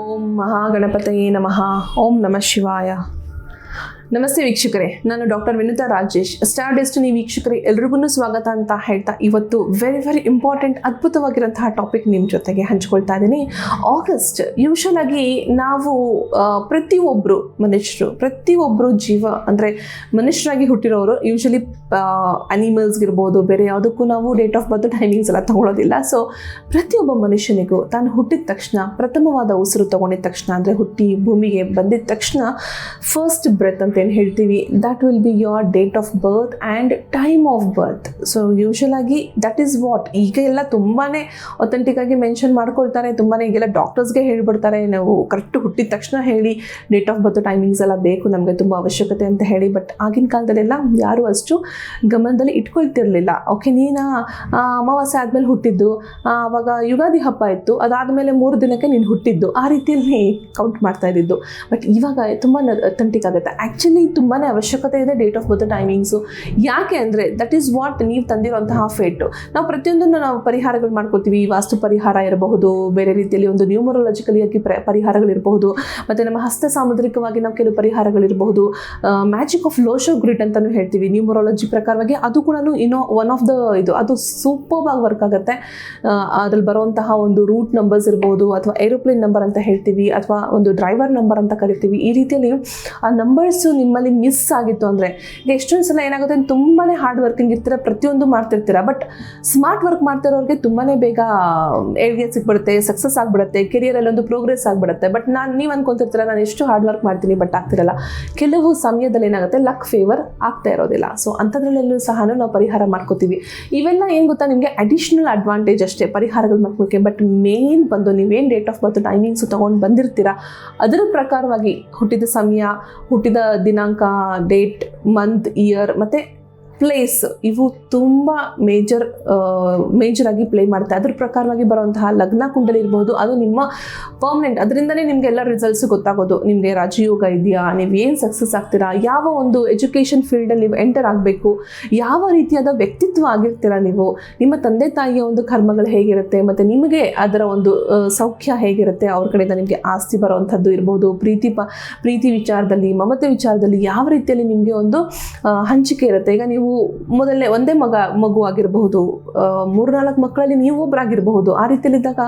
ಓಂ ಮಹಾಗಣಪತಯೇ ನಮಃ. ಓಂ ನಮಃ ಶಿವಾಯ. ನಮಸ್ತೆ ವೀಕ್ಷಕರೇ, ನಾನು doctor Vinutha Rajesh. Star destiny ವೀಕ್ಷಕರೇ, ಎಲ್ರಿಗೂ ಸ್ವಾಗತ ಅಂತ ಹೇಳ್ತಾ ಇವತ್ತು ವೆರಿ ವೆರಿ ಇಂಪಾರ್ಟೆಂಟ್ ಅದ್ಭುತವಾಗಿರೋಂತಹ ಟಾಪಿಕ್ ನಿಮ್ಮ ಜೊತೆಗೆ ಹಂಚ್ಕೊಳ್ತಾ ಇದ್ದೀನಿ. ಆಗಸ್ಟ್ ಯೂಶಲ್ ಆಗಿ ನಾವು ಪ್ರತಿಯೊಬ್ಬರು ಮನುಷ್ಯರು ಪ್ರತಿಯೊಬ್ಬರು ಜೀವ ಅಂದರೆ ಮನುಷ್ಯರಾಗಿ ಹುಟ್ಟಿರೋರು ಯೂಶಲಿ ಅನಿಮಲ್ಸ್ಗಿರ್ಬೋದು ಬೇರೆ ಯಾವುದಕ್ಕೂ ನಾವು ಡೇಟ್ ಆಫ್ ಬರ್ತ್ ಟೈಮಿಂಗ್ಸ್ ಎಲ್ಲ ತಗೊಳ್ಳೋದಿಲ್ಲ ಸೊ ಪ್ರತಿಯೊಬ್ಬ ಮನುಷ್ಯನಿಗೂ ತಾನು ಹುಟ್ಟಿದ ತಕ್ಷಣ, ಪ್ರಥಮವಾದ ಉಸಿರು ತಗೊಂಡಿದ ತಕ್ಷಣ ಅಂದರೆ ಹುಟ್ಟಿ ಭೂಮಿಗೆ ಬಂದಿದ ತಕ್ಷಣ ಫಸ್ಟ್ ಬ್ರೆತ್ ಅಂತ ಏನು ಹೇಳ್ತೀವಿ? That will be your date of birth and time of birth so usual ಆಗಿ ದಟ್ ಈಸ್ ವಾಟ್ ಈಗ ಎಲ್ಲ ತುಂಬಾ ಅಥೆಂಟಿಕ್ ಆಗಿ ಮೆನ್ಷನ್ ಮಾಡ್ಕೊಳ್ತಾರೆ. ತುಂಬಾ ಈಗೆಲ್ಲ ಡಾಕ್ಟರ್ಸ್ಗೆ ಹೇಳ್ಬಿಡ್ತಾರೆ. ನಾವು ಕರೆಕ್ಟ್ ಹುಟ್ಟಿದ ತಕ್ಷಣ ಹೇಳಿ ಡೇಟ್ ಆಫ್ ಬರ್ತ್ ಟೈಮಿಂಗ್ಸ್ ಎಲ್ಲ ಬೇಕು, ನಮಗೆ ತುಂಬ ಅವಶ್ಯಕತೆ ಅಂತ ಹೇಳಿ. ಬಟ್ ಆಗಿನ ಕಾಲದಲ್ಲೆಲ್ಲ ಯಾರು ಅಷ್ಟು ಗಮನದಲ್ಲಿ ಇಟ್ಕೊಳ್ತಿರ್ಲಿಲ್ಲ. ಓಕೆ ನೀನು ಅಮಾವಾಸ್ಯೆ ಆದಮೇಲೆ ಹುಟ್ಟಿದ್ದು ಆವಾಗ ಯುಗಾದಿ ಹಬ್ಬ ಇತ್ತು. ಅದಾದಮೇಲೆ ಮೂರು ದಿನಕ್ಕೆ ನೀನು ಹುಟ್ಟಿದ್ದು. ಆ ರೀತಿಯಲ್ಲಿ ಕೌಂಟ್ ಮಾಡ್ತಾ ಇದ್ದಿದ್ದು. ಬಟ್ ಇವಾಗ ತುಂಬ ಅಥೆಂಟಿಕ್ ಆಗುತ್ತೆ. ಆ್ಯಕ್ಚುಲಿ ತುಂಬಾ ಅವಶ್ಯಕತೆ ಇದೆ ಡೇಟ್ ಆಫ್ ಬರ್ತ್ ಟೈಮಿಂಗ್ಸು ಯಾಕೆ ಅಂದರೆ ದಟ್ ಈಸ್ ವಾಟ್ ನೀವು ತಂದಿರುವಂತಹ ಫೇಟು ನಾವು ಪ್ರತಿಯೊಂದನ್ನು ನಾವು ಪರಿಹಾರಗಳು ಮಾಡ್ಕೋತೀವಿ ವಾಸ್ತು ಪರಿಹಾರ ಇರಬಹುದು, ಬೇರೆ ರೀತಿಯಲ್ಲಿ ಒಂದು ನ್ಯೂಮರೊಲಾಜಿಕಲಿ ಆಗಿ ಪ್ರ ಪರಿಹಾರಗಳಿರಬಹುದು ಮತ್ತು ನಮ್ಮ ಹಸ್ತ ಸಾಮುದ್ರಿಕವಾಗಿ ನಾವು ಕೆಲವು ಪರಿಹಾರಗಳಿರಬಹುದು magic of Lo Shu grid ಅಂತಲೂ ಹೇಳ್ತೀವಿ. ನ್ಯೂಮರಾಲಜಿ ಪ್ರಕಾರವಾಗಿ ಅದು ಕೂಡ ಇನ್ನೋ ಒನ್ ಆಫ್ ದ ಇದು, ಅದು ಸೂಪರ್ ಆಗಿ ವರ್ಕ್ ಆಗುತ್ತೆ. ಅದ್ರಲ್ಲಿ ಬರುವಂತಹ ಒಂದು ರೂಟ್ ನಂಬರ್ಸ್ ಇರ್ಬೋದು ಅಥವಾ ಏರೋಪ್ಲೇನ್ ನಂಬರ್ ಅಂತ ಹೇಳ್ತೀವಿ, ಅಥವಾ ಒಂದು ಡ್ರೈವರ್ ನಂಬರ್ ಅಂತ ಕರಿತೀವಿ. ಈ ರೀತಿಯಲ್ಲಿ ಆ ನಂಬರ್ಸು ನಿಮ್ಮಲ್ಲಿ ಮಿಸ್ ಆಗಿತ್ತು ಅಂದರೆ ಈಗ ಎಷ್ಟೊಂದು ಸಲ ಏನಾಗುತ್ತೆ ತುಂಬಾ ಹಾರ್ಡ್ ವರ್ಕಿಂಗ್ ಇರ್ತೀರ, ಪ್ರತಿಯೊಂದು ಮಾಡ್ತಿರ್ತೀರ ಬಟ್ ಸ್ಮಾರ್ಟ್ ವರ್ಕ್ ಮಾಡ್ತಿರೋರಿಗೆ ತುಂಬಾ ಬೇಗ ಏಳ್ಗೆ ಸಿಕ್ಬಿಡುತ್ತೆ ಸಕ್ಸಸ್ ಆಗಿಬಿಡುತ್ತೆ ಕೆರಿಯರಲ್ಲಿ ಒಂದು ಪ್ರೋಗ್ರೆಸ್ ಆಗಿಬಿಡುತ್ತೆ. ಬಟ್ ನಾನು, ನೀವು ಅನ್ಕೊಂತಿರ್ತೀರ, ನಾನು ಎಷ್ಟು ಹಾರ್ಡ್ ವರ್ಕ್ ಮಾಡ್ತೀನಿ ಬಟ್ ಆಗ್ತಿರಲ್ಲ. ಕೆಲವು ಸಮಯದಲ್ಲಿ ಏನಾಗುತ್ತೆ ಲಕ್ ಫೇವರ್ ಆಗ್ತಾ ಇರೋದಿಲ್ಲ. ಸೊ ಅಂಥದ್ರಲ್ಲೆಲ್ಲೂ ಸಹ ನಾವು ಪರಿಹಾರ ಮಾಡ್ಕೋತೀವಿ. ಇವೆಲ್ಲ ಏನು ಗೊತ್ತಾ, ನಿಮಗೆ ಅಡಿಷ್ನಲ್ ಅಡ್ವಾಂಟೇಜ್ ಅಷ್ಟೇ, ಪರಿಹಾರಗಳು ಮಾಡ್ಕೊಳ್ಳೋಕೆ ಬಟ್ ಮೇನ್ ಬಂದು ನೀವೇನು ಡೇಟ್ ಆಫ್ ಬರ್ತ್ ಟೈಮಿಂಗ್ಸು ತೊಗೊಂಡು ಬಂದಿರ್ತೀರಾ, ಅದರ ಪ್ರಕಾರವಾಗಿ ಹುಟ್ಟಿದ ಸಮಯ, ಹುಟ್ಟಿದ ದಿನಾಂಕ ಡೇಟ್ ಮಂತ್ ಇಯರ್ ಮತ್ತು ಪ್ಲೇಸ್ ಇವು ತುಂಬ ಮೇಜರ್ ಮೇಜರ್ ಆಗಿ ಪ್ಲೇ ಮಾಡುತ್ತೆ ಅದ್ರ ಪ್ರಕಾರವಾಗಿ ಬರುವಂತಹ ಲಗ್ನ ಕುಂಡಲಿ ಇರಬಹುದು ಅದು ನಿಮ್ಮ ಪರ್ಮನೆಂಟ್ ಅದರಿಂದಲೇ ನಿಮಗೆ ಎಲ್ಲ ರಿಸಲ್ಟ್ಸ್ ಗೊತ್ತಾಗೋದು. ನಿಮಗೆ ರಾಜಯೋಗ ಇದೆಯಾ? ನೀವು ಏನು ಸಕ್ಸಸ್ ಆಗ್ತೀರಾ? ಯಾವ ಒಂದು ಎಜುಕೇಷನ್ ಫೀಲ್ಡಲ್ಲಿ ನೀವು ಎಂಟರ್ ಆಗಬೇಕು? ಯಾವ ರೀತಿಯಾದ ವ್ಯಕ್ತಿತ್ವ ಆಗಿರ್ತೀರಾ ನೀವು? ನಿಮ್ಮ ತಂದೆ ತಾಯಿಯ ಒಂದು ಕರ್ಮಗಳು ಹೇಗಿರುತ್ತೆ? ಮತ್ತು ನಿಮಗೆ ಅದರ ಒಂದು ಸೌಖ್ಯ ಹೇಗಿರುತ್ತೆ? ಅವ್ರ ಕಡೆಯಿಂದ ನಿಮಗೆ ಆಸ್ತಿ ಬರುವಂಥದ್ದು ಇರ್ಬೋದು. ಪ್ರೀತಿ ಪ, ಪ್ರೀತಿ ವಿಚಾರದಲ್ಲಿ, ಮಮತೆ ವಿಚಾರದಲ್ಲಿ ಯಾವ ರೀತಿಯಲ್ಲಿ ನಿಮಗೆ ಒಂದು ಹಂಚಿಕೆ ಇರುತ್ತೆ? ಈಗ ನೀವು ಮೊದಲನೇ ಒಂದೇ ಮಗ, ಮಗು ಆಗಿರಬಹುದು ಮೂರ್ನಾಲ್ಕು ಮಕ್ಕಳಲ್ಲಿ ನೀವು ಒಬ್ಬರಾಗಿರಬಹುದು ಆ ರೀತಿಯಲ್ಲಿದ್ದಾಗ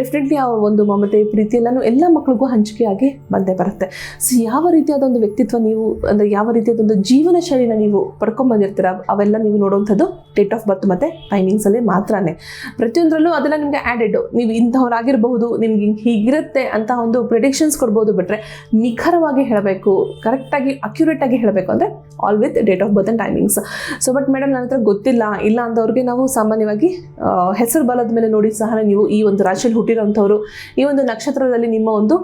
ಡೆಫಿನೆಟ್ಲಿ ಆ ಒಂದು ಮಮತೆ, ಪ್ರೀತಿ ಎಲ್ಲನೂ ಎಲ್ಲ ಮಕ್ಕಳಿಗೂ ಹಂಚಿಕೆಯಾಗಿ ಬಂದೇ ಬರುತ್ತೆ. ಸೊ ಯಾವ ರೀತಿಯಾದ ಒಂದು ವ್ಯಕ್ತಿತ್ವ ನೀವು, ಅಂದರೆ ಯಾವ ರೀತಿಯಾದ ಒಂದು ಜೀವನ ಶೈಲಿನ ನೀವು ಪಡ್ಕೊಂಡ್ಬಂದಿರ್ತೀರ ಅವೆಲ್ಲ ನೀವು ನೋಡುವಂಥದ್ದು ಡೇಟ್ ಆಫ್ ಬರ್ತ್ ಮತ್ತು ಟೈಮಿಂಗ್ಸಲ್ಲಿ ಮಾತ್ರನೇ. ಪ್ರತಿಯೊಂದರಲ್ಲೂ ಅದೆಲ್ಲ ನಿಮಗೆ ಆ್ಯಡೆಡ್ ನೀವು ಇಂಥವ್ರಾಗಿರಬಹುದು, ನಿಮ್ಗೆ ಹಿಂಗ್ ಹೀಗಿರುತ್ತೆ ಅಂತ ಒಂದು ಪ್ರಿಡಿಕ್ಷನ್ಸ್ ಕೊಡ್ಬೋದು ಬಿಟ್ಟರೆ ನಿಖರವಾಗಿ ಹೇಳಬೇಕು ಕರೆಕ್ಟಾಗಿ ಅಕ್ಯುರೇಟಾಗಿ ಹೇಳಬೇಕು ಅಂದರೆ all with date of birth and timings so but madam ನನ್ನ ಹತ್ರ ಗೊತ್ತಿಲ್ಲ. ಇಲ್ಲ ಅಂದವ್ರಿಗೆ ನಾವು ಸಾಮಾನ್ಯವಾಗಿ ಹೆಸರು ಬಲದ ಮೇಲೆ ನೋಡಿ ಸಹ ನೀವು ಈ ಒಂದು ರಾಶಿಯಲ್ಲಿ ಹುಟ್ಟಿರೋಂಥವ್ರು ಈ ಒಂದು ನಕ್ಷತ್ರದಲ್ಲಿ ನಿಮ್ಮ ಒಂದು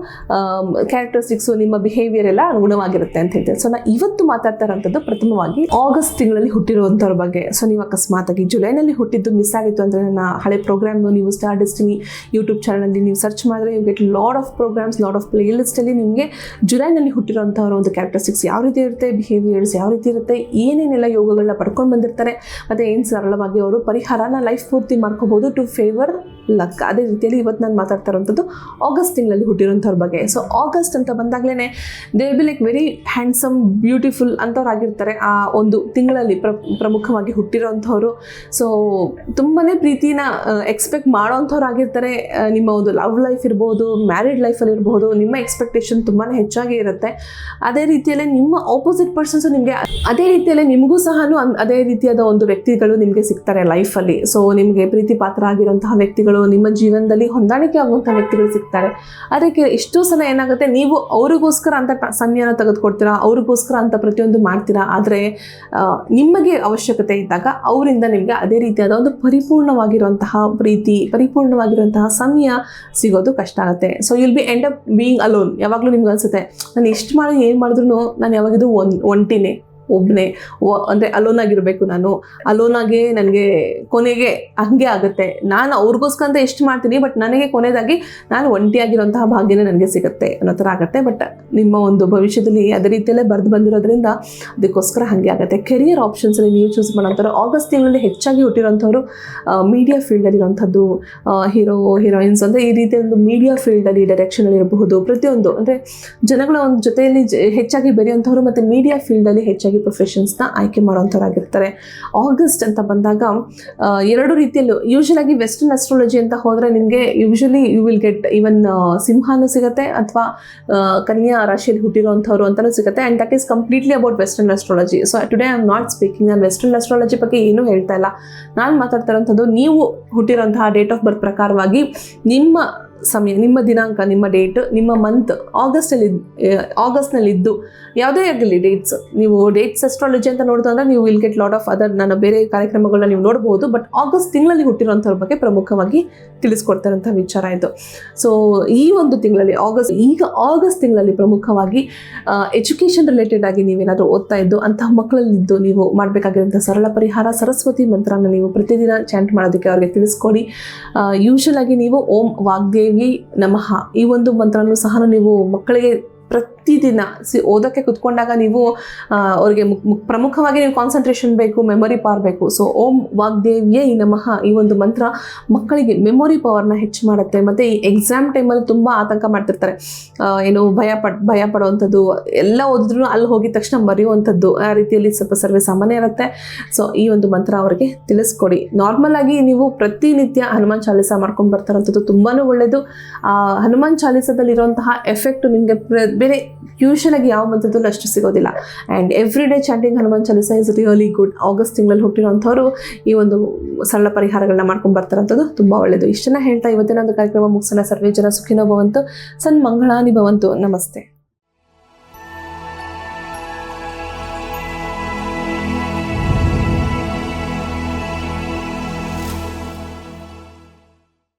ಕ್ಯಾರೆಕ್ಟರಿಸ್ಟಿಕ್ಸು ನಿಮ್ಮ ಬಿಹೇವಿಯರ್ ಎಲ್ಲ ಅನುಗುಣವಾಗಿರುತ್ತೆ ಅಂತ ಹೇಳ್ತೇವೆ. ಸೊ ನಾ ಇವತ್ತು ಮಾತಾಡ್ತಾ ಇರೋಂಥದ್ದು ಪ್ರಥಮವಾಗಿ ಆಗಸ್ಟ್ ತಿಂಗಳಲ್ಲಿ ಹುಟ್ಟಿರುವಂಥವ್ರ ಬಗ್ಗೆ. ಸೊ ನೀವು ಅಕಸ್ಮಾತ್ ಆಗಿ ಜುಲೈನಲ್ಲಿ ಹುಟ್ಟಿದ್ದು ಮಿಸ್ ಆಗಿತ್ತು ಅಂದರೆ ನನ್ನ ಹಳೆ ಪ್ರೋಗ್ರಾಮ್ ನೀವು ಸ್ಟಾರ್ ಡೆಸ್ಟಿನಿ ಯೂಟ್ಯೂಬ್ ಚಾನಲಲ್ಲಿ ನೀವು ಸರ್ಚ್ ಮಾಡಿದ್ರೆ you get lot of programs lot of play ಲಿಸ್ಟಲ್ಲಿ ನಿಮಗೆ ಜುಲೈನಲ್ಲಿ ಹುಟ್ಟಿರೋಂಥವ್ರ ಒಂದು ಕ್ಯಾರೆಕ್ಟರಿಸ್ಟಿಕ್ಸ್ ಯಾವ ರೀತಿ ಇರುತ್ತೆ ಬಿಹೇವಿಯರ್ಸ್ ಯಾವ ರೀತಿ ಇರುತ್ತೆ, ಏನೇನೆಲ್ಲ ಯೋಗಗಳನ್ನ ಪಡ್ಕೊಂಡು ಬಂದಿರ್ತಾರೆ. ಮತ್ತು ಏನು ಸರಳವಾಗಿ ಅವರು ಪರಿಹಾರನ ಲೈಫ್ ಪೂರ್ತಿ ಮಾಡ್ಕೋಬೋದು ಟು ಫೇವರ್ ಲಕ್ ಅದೇ ರೀತಿಯಲ್ಲಿ ಇವತ್ತು ನಾನು ಮಾತಾಡ್ತಾ ಇರೋಂಥದ್ದು ಆಗಸ್ಟ್ ತಿಂಗಳಲ್ಲಿ ಹುಟ್ಟಿರೋಂಥವ್ರ ಬಗ್ಗೆ. ಸೊ ಆಗಸ್ಟ್ ಅಂತ ಬಂದಾಗಲೇ they be like very handsome beautiful ಅಂಥವ್ರು ಆಗಿರ್ತಾರೆ ಆ ಒಂದು ತಿಂಗಳಲ್ಲಿ ಪ್ರ ಪ್ರಮುಖವಾಗಿ ಹುಟ್ಟಿರೋಂಥವ್ರು ಸೊ ತುಂಬಾ ಪ್ರೀತಿನ ಎಕ್ಸ್ಪೆಕ್ಟ್ ಮಾಡೋವಂಥವ್ರು ಆಗಿರ್ತಾರೆ ನಿಮ್ಮ ಒಂದು ಲವ್ ಲೈಫ್ ಇರ್ಬೋದು ಮ್ಯಾರಿಡ್ ಲೈಫಲ್ಲಿ ಇರ್ಬೋದು, ನಿಮ್ಮ ಎಕ್ಸ್ಪೆಕ್ಟೇಷನ್ ತುಂಬಾ ಹೆಚ್ಚಾಗಿ ಇರುತ್ತೆ. ಅದೇ ರೀತಿಯಲ್ಲೇ ನಿಮ್ಮ ಆಪೋಸಿಟ್ ಪರ್ಸನ್ಸು ನಿಮಗೆ ಅದೇ ರೀತಿಯಲ್ಲೇ ನಿಮಗೂ ಸಹ ಅದೇ ರೀತಿಯಾದ ಒಂದು ವ್ಯಕ್ತಿಗಳು ನಿಮಗೆ ಸಿಗ್ತಾರೆ ಲೈಫಲ್ಲಿ ಸೊ ನಿಮಗೆ ಪ್ರೀತಿ ಪಾತ್ರ ಆಗಿರುವಂತಹ ವ್ಯಕ್ತಿಗಳು ನಿಮ್ಮ ಜೀವನದಲ್ಲಿ ಹೊಂದಾಣಿಕೆ ಆಗುವಂಥ ವ್ಯಕ್ತಿಗಳು ಸಿಗ್ತಾರೆ. ಅದಕ್ಕೆ ಎಷ್ಟೋ ಸಲ ಏನಾಗುತ್ತೆ, ನೀವು ಅವ್ರಿಗೋಸ್ಕರ ಅಂತ ಸಮಯನ ತೆಗೆದುಕೊಡ್ತೀರಾ, ಅವ್ರಿಗೋಸ್ಕರ ಅಂತ ಪ್ರತಿಯೊಂದು ಮಾಡ್ತೀರಾ, ಆದರೆ ನಿಮಗೆ ಅವಶ್ಯಕತೆ ಇದ್ದಾಗ ಅವರಿಂದ ನಿಮಗೆ ಅದೇ ರೀತಿಯಾದ ಒಂದು ಪರಿಪೂರ್ಣವಾಗಿರುವಂತಹ ಪ್ರೀತಿ, ಪರಿಪೂರ್ಣವಾಗಿರುವಂತಹ ಸಮಯ ಸಿಗೋದು ಕಷ್ಟ ಆಗುತ್ತೆ. So will be end up being alone ಯಾವಾಗಲೂ ನಿಮ್ಗೆ ಅನಿಸುತ್ತೆ, ನಾನು ಎಷ್ಟು ಮಾಡಿ, ಏನು ಮಾಡಿದ್ರು ನಾನು ಯಾವಾಗಿದ್ದು ಒನ್, ಒಂಟಿನೇ. ಒಬ್ಬನೇ ಅಂದರೆ ಅಲೋನ್ ಆಗಿರಬೇಕು ನಾನು. ಅಲೋನಾಗೆ ನನಗೆ ಕೊನೆಗೆ ಹಂಗೆ ಆಗುತ್ತೆ. ನಾನು ಅವ್ರಿಗೋಸ್ಕರ ಅಂತ ಎಷ್ಟು ಮಾಡ್ತೀನಿ ಬಟ್ ನನಗೆ ಕೊನೆಯದಾಗಿ ನಾನು ಒಂಟಿಯಾಗಿರೋಂತಹ ಭಾಗ್ಯನೇ ನನಗೆ ಸಿಗುತ್ತೆ ಅನ್ನೋ ಥರ ಆಗುತ್ತೆ. ಬಟ್ ನಿಮ್ಮ ಒಂದು ಭವಿಷ್ಯದಲ್ಲಿ ಅದೇ ರೀತಿಯಲ್ಲೇ ಬರೆದು ಬಂದಿರೋದ್ರಿಂದ ಅದಕ್ಕೋಸ್ಕರ ಹಾಗೆ ಆಗುತ್ತೆ. ಕೆರಿಯರ್ ಆಪ್ಷನ್ಸಲ್ಲಿ ನೀವು ಚೂಸ್ ಮಾಡೋಂಥವ್ರು ಆಗಸ್ಟ್ ತಿಂಗಳಲ್ಲಿ ಹೆಚ್ಚಾಗಿ ಹುಟ್ಟಿರೋಂಥವ್ರು ಮೀಡಿಯಾ ಫೀಲ್ಡಲ್ಲಿ ಇರೋಂಥದ್ದು ಹೀರೋ ಹೀರೋಯಿನ್ಸ್ ಅಂದರೆ ಈ ರೀತಿಯ ಒಂದು ಮೀಡಿಯಾ ಫೀಲ್ಡಲ್ಲಿ ಡೈರೆಕ್ಷನಲ್ಲಿ ಇರಬಹುದು. ಪ್ರತಿಯೊಂದು, ಅಂದರೆ ಜನಗಳ ಒಂದು ಜೊತೆಯಲ್ಲಿ ಹೆಚ್ಚಾಗಿ ಬೆರೆಯುವಂಥವ್ರು ಮತ್ತು ಮೀಡಿಯಾ ಫೀಲ್ಡಲ್ಲಿ ಹೆಚ್ಚಾಗಿ ಪ್ರೊಫೆಷನ್ಸ್ನ ಆಯ್ಕೆ ಮಾಡೋವಂಥವ್ರಾಗಿರ್ತಾರೆ ಆಗಸ್ಟ್ ಅಂತ ಬಂದಾಗ ಎರಡು ರೀತಿಯಲ್ಲೂ ಯೂಶಲ್ ಆಗಿ ವೆಸ್ಟರ್ನ್ ಅಸ್ಟ್ರಾಲಜಿ ಅಂತ ಹೋದರೆ ನಿಮಗೆ usually you will get even ಸಿಂಹನೂ ಸಿಗುತ್ತೆ ಅಥವಾ ಕನ್ಯಾ ರಾಶಿಯಲ್ಲಿ ಹುಟ್ಟಿರುವಂಥವ್ರು ಅಂತಲೂ ಸಿಗುತ್ತೆ. And that is completely about western astrology so today I am not speaking ನಾನು ವೆಸ್ಟರ್ನ್ ಅಸ್ಟ್ರಾಲಜಿ ಬಗ್ಗೆ ಏನೂ ಹೇಳ್ತಾ ಇಲ್ಲ. ನಾನು ಮಾತಾಡ್ತಾ ಇರೋಂಥದ್ದು, ನೀವು ಹುಟ್ಟಿರೋಂತಹ ಡೇಟ್ ಆಫ್ ಬರ್ತ್ ಪ್ರಕಾರವಾಗಿ ನಿಮ್ಮ ಸಮಯ, ನಿಮ್ಮ ದಿನಾಂಕ, ನಿಮ್ಮ ಡೇಟ್, ನಿಮ್ಮ ಮಂತ್ ಆಗಸ್ಟಲ್ಲಿ ಆಗಸ್ಟ್ನಲ್ಲಿದ್ದು ಯಾವುದೇ ಆಗಲಿ ಡೇಟ್ಸ್ ನೀವು ಡೇಟ್ಸ್ ಅಸ್ಟ್ರಾಲಜಿ ಅಂತ ನೋಡಿದ್ರೆ ನೀವು will get lot of other ನನ್ನ ಬೇರೆ ಕಾರ್ಯಕ್ರಮಗಳನ್ನ ನೀವು ನೋಡ್ಬೋದು ಬಟ್ ಆಗಸ್ಟ್ ತಿಂಗಳಲ್ಲಿ ಹುಟ್ಟಿರೋಂಥವ್ರ ಬಗ್ಗೆ ಪ್ರಮುಖವಾಗಿ ತಿಳಿಸ್ಕೊಡ್ತಾರಂಥ ವಿಚಾರ ಇದು. ಸೊ ಈ ಒಂದು ತಿಂಗಳಲ್ಲಿ ಆಗಸ್ಟ್ ಈಗ ಆಗಸ್ಟ್ ತಿಂಗಳಲ್ಲಿ ಪ್ರಮುಖವಾಗಿ ಎಜುಕೇಷನ್ ರಿಲೇಟೆಡ್ ಆಗಿ ನೀವೇನಾದರೂ ಓದ್ತಾ ಇದ್ದು ಅಂತಹ ಮಕ್ಕಳಲ್ಲಿದ್ದು ನೀವು ಮಾಡಬೇಕಾಗಿರುವಂಥ ಸರಳ ಪರಿಹಾರ, ಸರಸ್ವತಿ ಮಂತ್ರನ ನೀವು ಪ್ರತಿದಿನ ಚಾಂಟ್ ಮಾಡೋದಕ್ಕೆ ಅವರಿಗೆ ತಿಳಿಸ್ಕೊಡಿ. ಯೂಶಲ್ ಆಗಿ ನೀವು ಓಂ ವಾಗ್ದೇವಿ ನಮಃ ಈ ಒಂದು ಮಂತ್ರನೂ ಸಹ ನೀವು ಮಕ್ಕಳಿಗೆ ಪ್ರತಿದಿನ ಸಿ ಓದೋಕ್ಕೆ ಕುತ್ಕೊಂಡಾಗ ನೀವು ಅವರಿಗೆ ಪ್ರಮುಖವಾಗಿ ನೀವು ಕಾನ್ಸಂಟ್ರೇಷನ್ ಬೇಕು ಮೆಮೊರಿ ಪವರ್ ಬೇಕು. ಸೊ ಓಂ ವಾಗ್ದೇವಿಯೇ ಈ ನಮಃ ಈ ಒಂದು ಮಂತ್ರ ಮಕ್ಕಳಿಗೆ ಮೆಮೊರಿ ಪವರ್ನ ಹೆಚ್ಚು ಮಾಡುತ್ತೆ. ಮತ್ತು ಈ ಎಕ್ಸಾಮ್ ಟೈಮಲ್ಲಿ ತುಂಬ ಆತಂಕ ಮಾಡ್ತಿರ್ತಾರೆ. ಏನು ಭಯ ಪಡ್, ಭಯ ಪಡುವಂಥದ್ದು, ಎಲ್ಲ ಓದಿದ್ರು ಅಲ್ಲಿ ಹೋಗಿದ ತಕ್ಷಣ ಮರೆಯುವಂಥದ್ದು ಆ ರೀತಿಯಲ್ಲಿ ಸ್ವಲ್ಪ ಸರ್ವೇ ಸಾಮಾನ್ಯ ಇರುತ್ತೆ. ಸೊ ಈ ಒಂದು ಮಂತ್ರ ಅವರಿಗೆ ತಿಳಿಸ್ಕೊಡಿ. ನಾರ್ಮಲ್ ಆಗಿ ನೀವು ಪ್ರತಿನಿತ್ಯ ಹನುಮಾನ್ ಚಾಲಿಸ ಮಾಡ್ಕೊಂಡು ಬರ್ತಾರಂಥದ್ದು ತುಂಬಾ ಒಳ್ಳೆಯದು ಹನುಮಾನ್ ಚಾಲಿಸದಲ್ಲಿರುವಂತಹ ಎಫೆಕ್ಟ್ ನಿಮಗೆ ಬೇರೆ ಯೂಶಲ್ ಆಗಿ ಯಾವ ಮಂತ್ರದಲ್ಲೂ ಅಷ್ಟು ಸಿಗೋದಿಲ್ಲ. And every day chatting Hanuman Chalisa is really good August ತಿಂಗಳಲ್ಲಿ ಹುಟ್ಟಿರೋಂಥವ್ರು ಈ ಒಂದು ಸರಳ ಪರಿಹಾರಗಳನ್ನ ಮಾಡ್ಕೊಂಡು ಬರ್ತಾರಂಥದ್ದು ತುಂಬ ಒಳ್ಳೆಯದು ಇಷ್ಟನ್ನ ಹೇಳ್ತಾ ಇವತ್ತಿನ ಒಂದು ಕಾರ್ಯಕ್ರಮ ಮುಗಿಸೋಣ. ಸರ್ವೇ ಜನ ಸುಖಿನೋ ಭವಂತು. ಸನ್ಮಂಗಳಾನಿ ಭವಂತು. ನಮಸ್ತೆ.